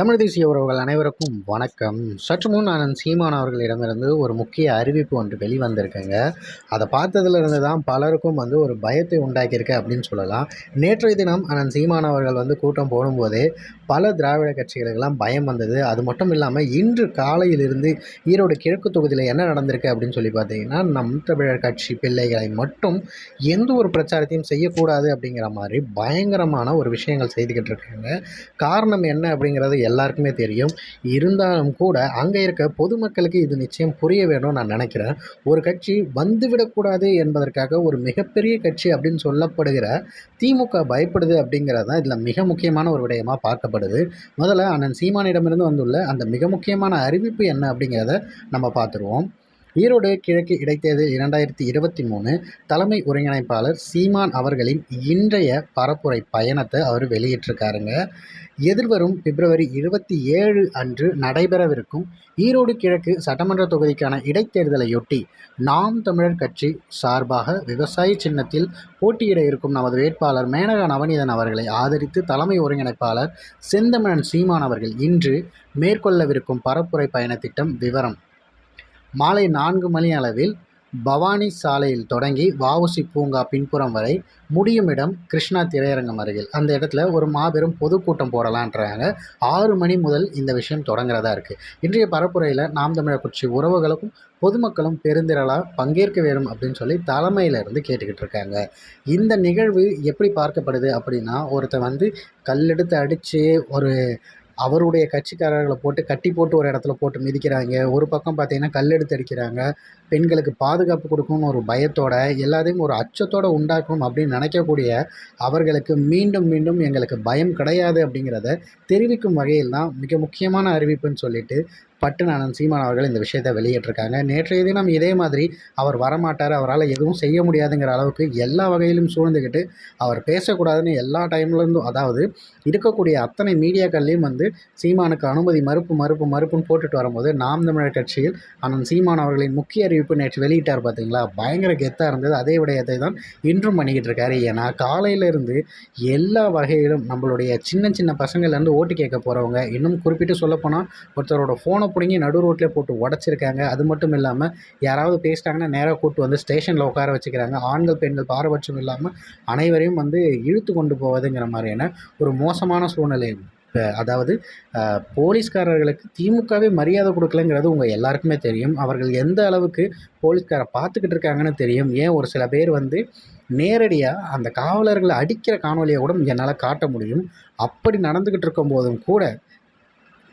தமிழ் தேசிய உறவுகள் அனைவருக்கும் வணக்கம். சற்று முன் நான் சீமான் அவர்களிடமிருந்து ஒரு முக்கிய அறிவிப்பு ஒன்று வெளிவந்திருக்குங்க. அதை பார்த்ததுலேருந்து தான் பலருக்கும் வந்து ஒரு பயத்தை உண்டாக்கியிருக்கு அப்படின்னு சொல்லலாம். நேற்றைய தினம் அண்ணன் சீமான் அவர்கள் வந்து கூட்டம் போடும்போதே பல திராவிட கட்சிகளுக்கெல்லாம் பயம் வந்தது. அது மட்டும் இல்லாமல் இன்று காலையிலிருந்து ஈரோடு கிழக்கு தொகுதியில் என்ன நடந்திருக்கு அப்படின்னு சொல்லி பார்த்தீங்கன்னா நம் தமிழர் கட்சி பிள்ளைகளை மட்டும் எந்த ஒரு பிரச்சாரத்தையும் செய்யக்கூடாது அப்படிங்கிற மாதிரி பயங்கரமான ஒரு விஷயங்கள் செய்துக்கிட்டு இருக்காங்க. காரணம் என்ன அப்படிங்கிறது எல்லாருக்குமே தெரியும். இருந்தாலும் கூட அங்கே இருக்க பொதுமக்களுக்கு இது நிச்சயம் புரிய வேணும்னு நான் நினைக்கிறேன். ஒரு கட்சி வந்துவிடக்கூடாது என்பதற்காக ஒரு மிகப்பெரிய கட்சி அப்படின்னு சொல்லப்படுகிற திமுக பயப்படுது அப்படிங்கிறது தான் இதில் மிக முக்கியமான ஒரு விடயமாக பார்க்கப்படுது. முதல்ல அண்ணன் சீமானிடமிருந்து வந்துள்ள அந்த மிக முக்கியமான அறிவிப்பு என்ன அப்படிங்கிறத நம்ம பார்த்துருவோம். ஈரோடு கிழக்கு இடைத்தேர்தல் இரண்டாயிரத்தி இருபத்தி மூணு தலைமை ஒருங்கிணைப்பாளர் சீமான் அவர்களின் இன்றைய பரப்புரை பயணத்தை அவர் வெளியிட்டிருக்காருங்க. எதிர்வரும் பிப்ரவரி இருபத்தி ஏழு அன்று நடைபெறவிருக்கும் ஈரோடு கிழக்கு சட்டமன்ற தொகுதிக்கான இடைத்தேர்தலையொட்டி நாம் தமிழர் கட்சி சார்பாக விவசாய சின்னத்தில் போட்டியிட இருக்கும் நமது வேட்பாளர் மேனகா நவநீதன் அவர்களை ஆதரித்து தலைமை ஒருங்கிணைப்பாளர் செந்தமிழன் சீமான் அவர்கள் இன்று மேற்கொள்ளவிருக்கும் பரப்புரை பயண திட்டம் விவரம். மாலை நான்கு மணி அளவில் பவானி சாலையில் தொடங்கி வஉசி பூங்கா பின்புறம் வரை முடியும் இடம் கிருஷ்ணா திரையரங்கம் அருகில். அந்த இடத்துல ஒரு மாபெரும் பொதுக்கூட்டம் போடலான்றாங்க. ஆறு மணி முதல் இந்த விஷயம் தொடங்குறதா இருக்குது இன்றைய பரப்புரையில் நாம் தமிழர் கட்சி உறவுகளுக்கும் பொதுமக்களும் பெருந்திரளாக பங்கேற்க வேண்டும் அப்படின்னு சொல்லி தலைமையிலேருந்து கேட்டுக்கிட்டு இருக்காங்க. இந்த நிகழ்வு எப்படி பார்க்கப்படுது அப்படின்னா ஒருத்தன் வந்து கல்லெடுத்து அடித்து ஒரு அவருடைய கட்சிக்காரர்களை போட்டு கட்டி போட்டு ஒரு இடத்துல போட்டு மிதிக்கிறாங்க. ஒரு பக்கம் பார்த்தீங்கன்னா கல் எடுத்து அடிக்கிறாங்க. பெண்களுக்கு பாதுகாப்பு கொடுக்கணும்னு ஒரு பயத்தோட எல்லாத்தையும் ஒரு அச்சத்தோடு உண்டாக்கணும் அப்படின்னு நினைக்கக்கூடிய அவர்களுக்கு மீண்டும் மீண்டும் எங்களுக்கு பயம் கிடையாது அப்படிங்கிறத தெரிவிக்கும் வகையில் தான் மிக முக்கியமான அறிவிப்புன்னு சொல்லிட்டு பட்டுநாதன் சீமான் அவர்கள் இந்த விஷயத்தை வெளியிட்டிருக்காங்க. நேற்றைய தினம் இதே மாதிரி அவர் வரமாட்டார் அவரால் எதுவும் செய்ய முடியாதுங்கிற அளவுக்கு எல்லா வகையிலும் சூழ்ந்துக்கிட்டு அவர் பேசக்கூடாதுன்னு எல்லா டைம்லேருந்தும் அதாவது இருக்கக்கூடிய அத்தனை மீடியாக்கள்லேயும் வந்து சீமானுக்கு அனுமதி மறுப்பு மறுப்பு மறுப்புன்னு போட்டுட்டு வரும்போது நாம் தமிழர் கட்சியில் அண்ணன் சீமான் அவர்களின் முக்கிய அறிவிப்பு நேற்று வெளியிட்டார் பார்த்தீங்களா? பயங்கர கெத்தாக இருந்தது. அதே விடயத்தை தான் இன்றும் பண்ணிக்கிட்டு இருக்காரு ஏன்னா காலையிலேருந்து எல்லா வகையிலும் நம்மளுடைய சின்ன சின்ன பசங்கள்லேருந்து ஓட்டு கேட்க போகிறவங்க இன்னும் குறிப்பிட்டு சொல்லப்போனால் ஒருத்தரோட ஃபோனை பிடுங்கி நடு ரோட்டில் போட்டு உடச்சிருக்காங்க. அது மட்டும் இல்லாமல் யாராவது பேசிட்டாங்கன்னா நேராக கூட்டு வந்து ஸ்டேஷனில் உட்கார வச்சுக்கிறாங்க. ஆண்கள் பெண்கள் பாரபட்சம் இல்லாமல் அனைவரையும் வந்து இழுத்து கொண்டு போவதுங்கிற மாதிரியான ஒரு மோசமான சூழ்நிலை. அதாவது போலீஸ்காரர்களுக்கு திமுகவே மரியாதை கொடுக்கலங்கிறது உங்கள் எல்லாருக்குமே தெரியும். அவர்கள் எந்த அளவுக்கு போலீஸ்காரை பார்த்துக்கிட்டு இருக்காங்கன்னு தெரியும். ஏன் ஒரு சில பேர் வந்து நேரடியாக அந்த காவலர்களை அடிக்கிற காணொலியை கூட என்னால் காட்ட முடியும். அப்படி நடந்துக்கிட்டு இருக்கும் போதும் கூட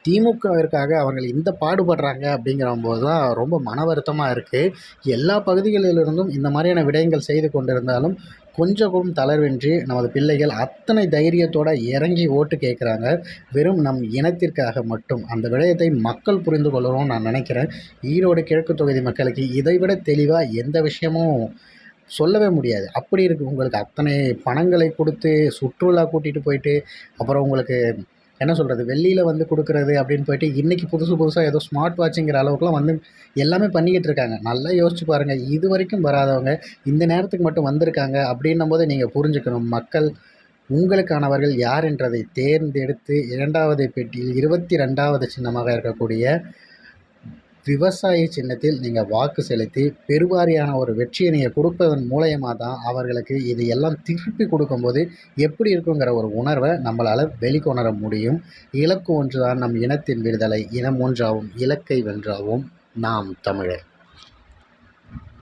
திமுகவிற்காக அவர்கள் இந்த பாடுபடுறாங்க அப்படிங்கிற போது தான் ரொம்ப மன வருத்தமாக இருக்குது எல்லா பகுதிகளிலிருந்தும் இந்த மாதிரியான விடயங்கள் செய்து கொண்டிருந்தாலும் கொஞ்சம் கூட தளர்வின்றி நமது பிள்ளைகள் அத்தனை தைரியத்தோடு இறங்கி ஓட்டு கேட்குறாங்க. வெறும் நம் இனத்திற்காக மட்டும். அந்த விடயத்தை மக்கள் புரிந்து கொள்ளணும்னு நான் நினைக்கிறேன். ஈரோடு கிழக்கு தொகுதி மக்களுக்கு இதைவிட தெளிவாக எந்த விஷயமும் சொல்லவே முடியாது. அப்படி இருக்குது உங்களுக்கு அத்தனை பணங்களை கொடுத்து சுற்றுலா கூட்டிகிட்டு போயிட்டு அப்புறம் உங்களுக்கு என்ன சொல்கிறது வெள்ளியில் வந்து கொடுக்குறது அப்படின்னு போயிட்டு இன்றைக்கி புதுசு புதுசாக ஏதோ ஸ்மார்ட் வாட்சுங்கிற அளவுக்குலாம் வந்து எல்லாமே பண்ணிக்கிட்டு இருக்காங்க. நல்லா யோசிச்சு பாருங்கள் இது வரைக்கும் வராதவங்க இந்த நேரத்துக்கு மட்டும் வந்திருக்காங்க அப்படின்னும் போது நீங்கள் புரிஞ்சுக்கணும். மக்கள் உங்களுக்கானவர்கள் யார் என்றதை தேர்ந்தெடுத்து இரண்டாவது பெட்டியில் இருபத்தி ரெண்டாவது சின்னமாக இருக்கக்கூடிய விவசாய சின்னத்தில் நீங்கள் வாக்கு செலுத்தி பெருவாரியான ஒரு வெற்றியை நீங்கள் கொடுப்பதன் மூலயமா தான் அவர்களுக்கு இது எல்லாம் திருப்பி கொடுக்கும்போது எப்படி இருக்குங்கிற ஒரு உணர்வை நம்மளால் வெளிக்கொணர முடியும். இலக்கு ஒன்று தான் நம் இனத்தின் விடுதலை. இனம் ஒன்றாகும் இலக்கை வென்றாவும் நாம் தமிழர்.